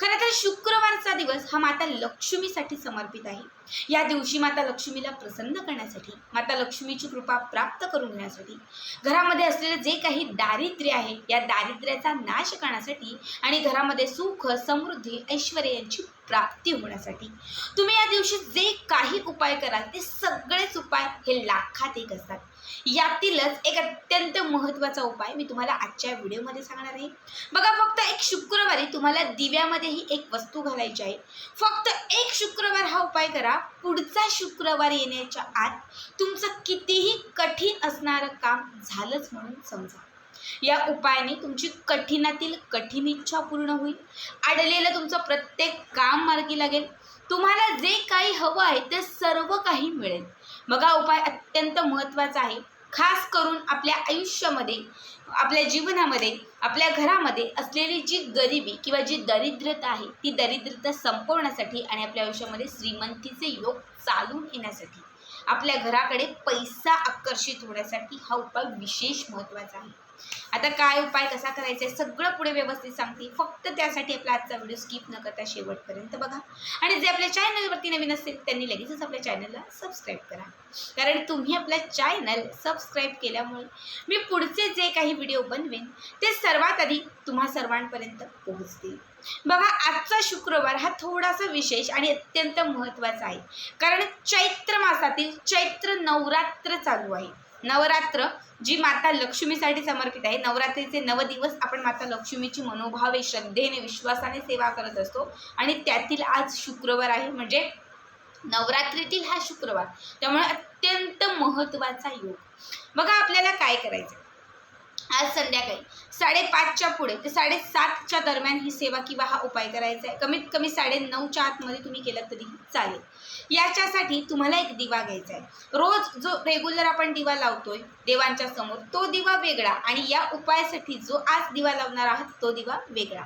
खरं तर शुक्रवारचा दिवस हा माता लक्ष्मीसाठी समर्पित आहे. या दिवशी माता लक्ष्मीला प्रसन्न करण्यासाठी माता लक्ष्मीची कृपा प्राप्त करून घेण्यासाठी घरामध्ये असलेले जे काही दारिद्र्य आहे या दारिद्र्याचा नाश करण्यासाठी आणि घरामध्ये सुख समृद्धी ऐश्वर यांची प्राप्ती होण्यासाठी तुम्ही या दिवशी जे काही उपाय कराल ते सगळेच उपाय हे लाखात एक असतात. यातीलच एक अत्यंत महत्त्वाचा उपाय मी तुम्हाला आजच्या व्हिडिओमध्ये सांगणार आहे. बघा फक्त एक शुक्रवारी तुम्हाला दिव्यामध्येही एक वस्तू घालायची आहे. फक्त एक शुक्रवार हा उपाय करा. पुढचा शुक्रवार येण्याच्या आत तुमचं कितीही कठीण असणारं काम झालंच म्हणून समजा. या उपायाने तुमची कठीणातील कठीण इच्छा पूर्ण होईल. अडलेलं तुमचं प्रत्येक काम मार्गी लागेल. तुम्हाला जे काही हवं आहे ते सर्व काही मिळेल. बघा उपाय अत्यंत महत्त्वाचा आहे. खास करून आपल्या आयुष्यामध्ये आपल्या जीवनामध्ये आपल्या घरामध्ये असलेली जी गरिबी किंवा जी दरिद्रता आहे ती दरिद्रता संपवण्यासाठी आणि आपल्या आयुष्यामध्ये श्रीमंतीचे योग चालून येण्यासाठी आपल्या घराकडे पैसा आकर्षित होण्यासाठी हा उपाय विशेष महत्त्वाचा आहे. आता काय उपाय कसा करायचा आहे सगळं पुढे व्यवस्थित सांगते. फक्त त्यासाठी आपला आजचा व्हिडिओ स्किप न करता शेवटपर्यंत बघा. आणि जे आपल्या चॅनलवरती नवीन असतील त्यांनी लगेचच आपल्या चॅनलला सबस्क्राईब करा. कारण तुम्ही आपल्या चॅनल सबस्क्राईब केल्यामुळे मी पुढचे जे काही व्हिडिओ बनवेन ते सर्वात आधी तुम्हा सर्वांपर्यंत पोहोचतील. बघा आजचा शुक्रवार हा थोडासा विशेष आणि अत्यंत महत्त्वाचा आहे. कारण चैत्र मासातील चैत्र नवरात्र चालू आहे. नवरात्र जी माता लक्ष्मीसाठी समर्पित आहे. नवरात्रीचे नव दिवस आपण माता लक्ष्मीची मनोभावे श्रद्धेने विश्वासाने सेवा करत असतो. आणि त्यातील आज शुक्रवार आहे म्हणजे नवरात्रीतील हा शुक्रवार. त्यामुळे अत्यंत महत्त्वाचा योग. बघा आपल्याला काय करायचं आज संध्याकाळी साडेपाचच्या पुढे ते साडेसातच्या दरम्यान ही सेवा किंवा हा उपाय करायचा आहे कमीत कमी साडे नऊच्या आतमध्ये तुम्ही केलं तरीही चालेल. याच्यासाठी तुम्हाला एक दिवा घ्यायचा आहे. रोज जो रेग्युलर आपण दिवा लावतोय देवांच्या समोर तो दिवा वेगळा आणि या उपायासाठी जो आज दिवा लावणार आहात तो दिवा वेगळा.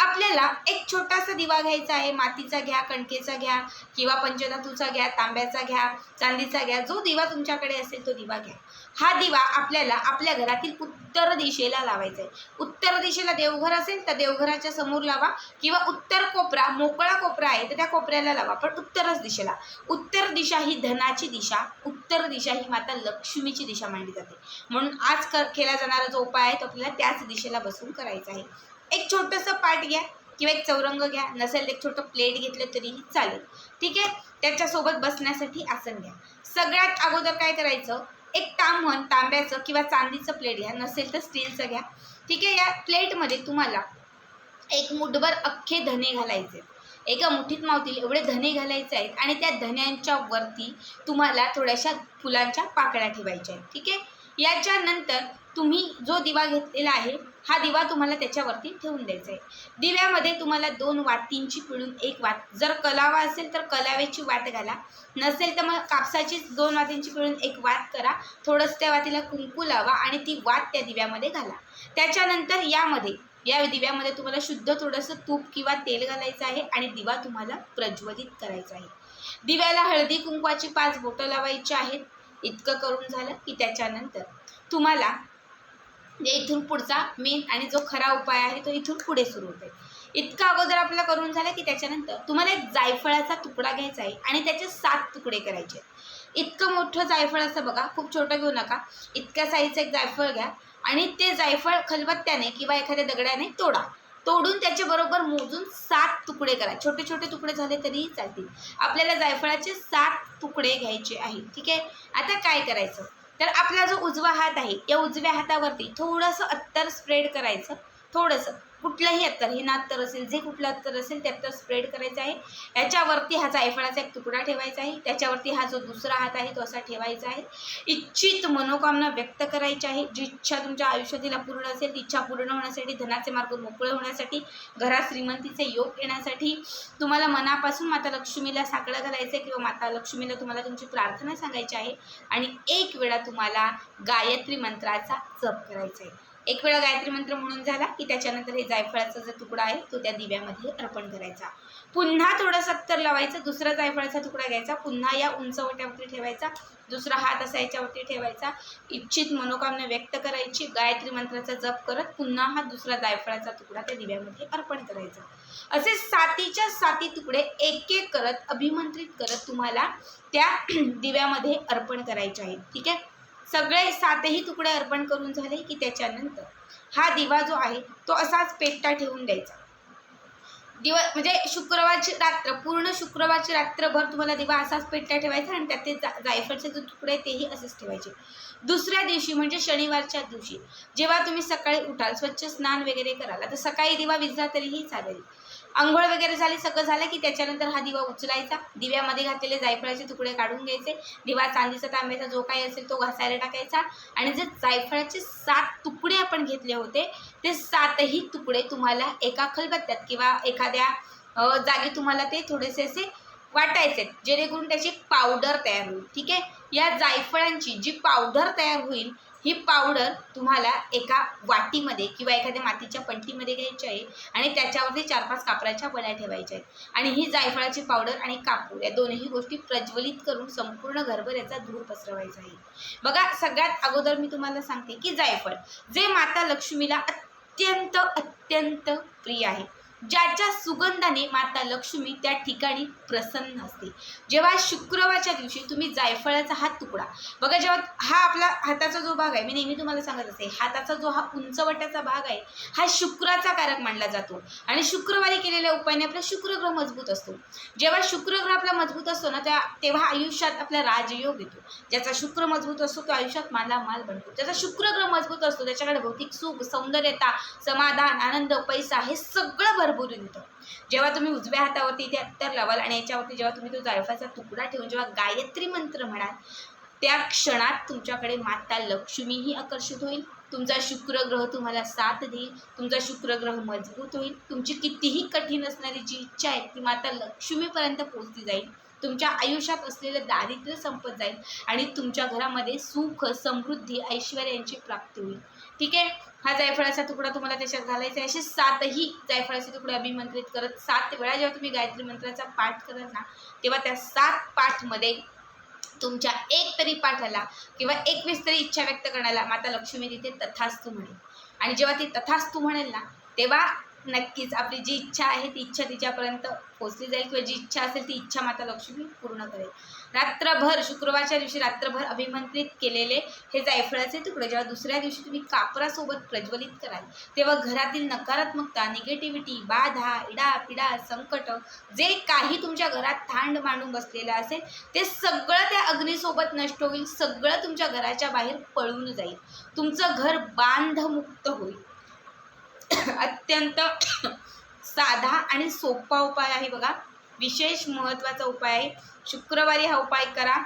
आपल्याला एक छोटासा दिवा घ्यायचा आहे मातीचा घ्या कणकेचा घ्या किंवा पंचधातूचा घ्या तांब्याचा घ्या चांदीचा घ्या जो दिवा तुमच्याकडे असेल तो दिवा घ्या. हा दिवा आपल्याला आपल्या घरातील उत्तर दिशेला लावायचा आहे. उत्तर दिशेला देवघर असेल तर देवघराच्या समोर लावा किंवा उत्तर कोपरा मोकळा कोपरा आहे तर त्या कोपऱ्याला लावा पण उत्तरच दिशेला. उत्तर दिशा ही धनाची दिशा उत्तर दिशा ही माता लक्ष्मीची दिशा मांडली जाते. म्हणून आज कर केला जाणारा जो उपाय आहे तो आपल्याला त्याच दिशेला बसून करायचा आहे. एक छोटंसं पाठ घ्या किंवा एक चौरंग घ्या. नसेल एक छोटं प्लेट घेतलं तरीही चालेल. ठीक आहे? त्याच्यासोबत बसण्यासाठी आसन घ्या. सगळ्यात अगोदर काय करायचं? एक तांबण तांब्याचं किंवा चांदीचं प्लेट घ्या. नसेल तर स्टीलचं घ्या. ठीक आहे? या प्लेटमध्ये तुम्हाला एक मुठभर अख्खे धने घालायचे एका मुठीत मावतील एवढे धने घालायचे आहेत आणि त्या धन्यांच्या वरती तुम्हाला थोड्याशा फुलांच्या पाकळ्या ठेवायच्या आहेत ठीक आहे? याच्यानंतर तुम्ही जो दिवा घेतलेला आहे हा दिवा तुम्हाला त्याच्यावरती ठेवून द्यायचा आहे. दिव्यामध्ये तुम्हाला दोन वातींची पिळून एक वात जर कलावा असेल तर कलाव्याची वात घाला. नसेल तर मग कापसाचीच दोन वातींची पिळून एक वात करा. थोडंसं त्या वातीला कुंकू लावा आणि ती वात त्या दिव्यामध्ये घाला. त्याच्यानंतर यामध्ये या दिव्यामध्ये तुम्हाला शुद्ध थोडंसं तूप किंवा तेल घालायचं आहे आणि दिवा तुम्हाला प्रज्वलित करायचा आहे. दिव्याला हळदी कुंकवाची पाच बोटं लावायची आहेत. इतकं करून झालं की त्याच्यानंतर तुम्हाला इथून पुढचा मेन आणि जो खरा उपाय आहे तो इथून पुढे सुरू होते इतका अगोदर आपल्याला करून झालं की त्याच्यानंतर तुम्हाला एक जायफळाचा तुकडा घ्यायचा आहे आणि त्याचे सात तुकडे करायचे इतकं मोठं जायफळ असं बघा खूप छोटं घेऊ नका. इतक्या साईजचं एक जायफळ घ्या. आणि ते जायफळ खलबत्त्याने किंवा एखाद्या दगडाने तोडा. तोडून त्याच्याबरोबर बरोबर मोजून सात तुकडे करा. छोटे छोटे तुकडे झाले तरीही चालतील. आपल्याला जायफळाचे सात तुकडे घ्यायचे आहे ठीक आहे? आता काय करायचं? तर आपला जो उजवा हात आहे या उजव्या हातावरती थोडंसं अत्तर स्प्रेड करायचं. थोडंसं. कुठलंही अत्तर हे नात्तर असेल जे कुठलं अत्तर असेल ते अत्तर स्प्रेड करायचं आहे. याच्यावरती हा जायफळाचा एक तुकडा ठेवायचा आहे. त्याच्यावरती हा जो दुसरा हात आहे तो असा ठेवायचा आहे. इच्छित मनोकामना व्यक्त करायची आहे. जी इच्छा तुमच्या आयुष्यातील पूर्ण असेल ती इच्छा पूर्ण होण्यासाठी धनाचे मार्ग मोकळे होण्यासाठी घरात श्रीमंतीचे योग येण्यासाठी तुम्हाला मनापासून माता लक्ष्मीला साकडं घालायचं आहे किंवा माता लक्ष्मीला तुम्हाला तुमची प्रार्थना सांगायची आहे. आणि एक वेळा तुम्हाला गायत्री मंत्राचा जप करायचा आहे एक वेळा गायत्री मंत्र म्हणून झाला की त्याच्यानंतर हे जायफळाचा जो तुकडा आहे तो त्या दिव्यामध्ये अर्पण करायचा. पुन्हा थोडं सत्तर लावायचं दुसरा जायफळाचा तुकडा घ्यायचा पुन्हा या उंचवट्यावरती ठेवायचा दुसरा हात असा याच्यावरती ठेवायचा इच्छित मनोकामना व्यक्त करायची गायत्री मंत्राचा जप करत पुन्हा हा दुसरा जायफळाचा तुकडा त्या दिव्यामध्ये अर्पण करायचा. असे सातीच्या साती तुकडे एक एक करत अभिमंत्रित करत तुम्हाला त्या दिव्यामध्ये अर्पण करायचे आहेत. ठीक आहे? सगळे सातही तुकडे अर्पण करून झाले की त्याच्यानंतर हा दिवा जो आहे तो असाच पेटता ठेवून द्यायचा. दिवा म्हणजे शुक्रवारची रात्र पूर्ण शुक्रवारची रात्रभर तुम्हाला दिवा असाच पेटता ठेवायचा आणि त्यात ते जा जायफळचे जे तुकडे आहेत तेही असेच ठेवायचे. दुसऱ्या दिवशी म्हणजे शनिवारच्या दिवशी जेव्हा तुम्ही सकाळी उठाल स्वच्छ स्नान वगैरे कराल आता सकाळी दिवा विजला तरीही चालेल. आंघोळ वगैरे झाली सगळं झालं की त्याच्यानंतर हा दिवा उचलायचा. दिव्यामध्ये घातलेले जायफळाचे तुकडे काढून घ्यायचे. दिवा चांदीचा तांब्याचा जो काही असेल तो घासायला टाकायचा. आणि जे जायफळाचे सात तुकडे आपण घेतले होते ते सातही तुकडे तुम्हाला एका खलबत्त्यात किंवा एखाद्या जागी तुम्हाला ते थोडेसे असे वाटायचे जेणेकरून त्याची पावडर तयार होईल. ठीक आहे? या जायफळांची जी पावडर तयार होईल ही पावडर तुम्हाला एका वाटीमध्ये किंवा एखाद्या मातीच्या पंटीमध्ये घ्यायची आहे आणि त्याच्यावरती चार पाच कापराच्या वड्या ठेवायच्या आहेत. आणि ही जायफळाची पावडर आणि कापूर या दोन्ही गोष्टी प्रज्वलित करून संपूर्ण घरभर याचा धूर पसरवायचा आहे. बघा सगळ्यात अगोदर मी तुम्हाला सांगते की जायफळ जे माता लक्ष्मीला अत्यंत अत्यंत प्रिय आहे. ज्याच्या सुगंधाने माता लक्ष्मी त्या ठिकाणी प्रसन्न असते. जेव्हा शुक्रवारच्या दिवशी तुम्ही जायफळाचा हा तुकडा बघा जेव्हा हा आपला हाताचा जो भाग आहे मी नेहमी तुम्हाला सांगत असते हाताचा जो हा उंचवट्याचा भाग आहे हा शुक्राचा कारक मानला जातो. आणि शुक्रवारी केलेल्या उपायाने आपला शुक्रग्रह मजबूत असतो. जेव्हा शुक्रग्रह आपला मजबूत असतो ना त्या तेव्हा आयुष्यात आपला राजयोग येतो. ज्याचा शुक्र मजबूत असतो तो आयुष्यात मालामाल बनतो. ज्याचा शुक्रग्रह मजबूत असतो त्याच्याकडे भौतिक सुख सौंदर्यता समाधान आनंद पैसा हे सगळं भरभरून येतं. जेव्हा तुम्ही उजव्या हातावरती इथे अत्तर लावाल आणि याच्यावरती जेव्हा तुम्ही तो जायफाचा तुकडा ठेवून जेव्हा गायत्री मंत्र म्हणाल त्या क्षणात तुमच्याकडे माता लक्ष्मीही आकर्षित होईल. तुमचा शुक्रग्रह तुम्हाला साथ देईल. तुमचा शुक्रग्रह मजबूत होईल. तुमची कितीही कठीण असणारी जी इच्छा आहे ती माता लक्ष्मीपर्यंत पोहोचली जाईल. तुमच्या आयुष्यात असलेलं दारिद्र्य संपत जाईल आणि तुमच्या घरामध्ये सुख समृद्धी ऐश्वर्यांची प्राप्ती होईल. ठीक आहे? हा जायफळाचा तुकडा तुम्हाला त्याच्यात घालायचा आहे. असे सातही जायफळाचे तुकडे अभिमंत्रित करत सात वेळा जेव्हा तुम्ही गायत्री मंत्राचा पाठ कराल ना तेव्हा त्या सात पाठमध्ये तुमच्या एक तरी पाठाला किंवा एकवीस तरी इच्छा व्यक्त करण्याला माता लक्ष्मी तिथे तथास्तू म्हणेल. आणि जेव्हा ती तथास्तू म्हणेल ना तेव्हा नक्कीच. आपली जी इच्छा आहे ती इच्छा तिच्यापर्यंत पोचली जाईल किंवा जी इच्छा असेल ती इच्छा माता लक्ष्मी पूर्ण करेल. रात्रभर शुक्रवारच्या दिवशी रात्रभर अभिमंत्रित केलेले हे जायफळाचे तुकडे जेव्हा दुसऱ्या दिवशी तुम्ही कापरासोबत प्रज्वलित कराल तेव्हा घरातील नकारात्मकता निगेटिव्हिटी बाधा इडा पिडा संकट जे काही तुमच्या घरात थांड मांडून बसलेलं असेल ते सगळं त्या अग्नीसोबत नष्ट होईल सगळं तुमच्या घराच्या बाहेर पळून जाईल. तुमचं घर बांधमुक्त होईल. अत्यंत साधा आणि सोपा उपाय आहे बघा. विशेष महत्त्वाचा उपाय आहे. शुक्रवारी हा उपाय करा.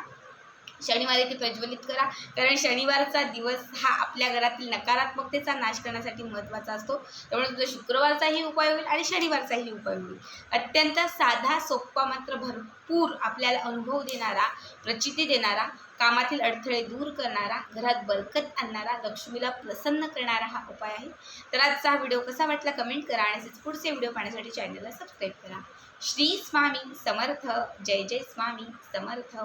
शनिवारी ते प्रज्वलित करा. कारण शनिवारचा दिवस हा आपल्या घरातील नकारात्मकतेचा नाश करण्यासाठी महत्त्वाचा असतो. त्यामुळे तुझा शुक्रवारचाही उपाय होईल आणि शनिवारचाही उपाय होईल. अत्यंत साधा सोपा मात्र भरपूर आपल्याला अनुभव देणारा प्रचिती देणारा कामातील अडथळे दूर करणारा घरात बरकत आणणारा लक्ष्मीला प्रसन्न करणारा हा उपाय आहे. तर आजचा हा व्हिडिओ कसा वाटला कमेंट करा आणि असेच पुढचे व्हिडिओ पाहण्यासाठी चॅनलला सबस्क्राईब करा. श्री स्वामी समर्थ. जय जय स्वामी समर्थ.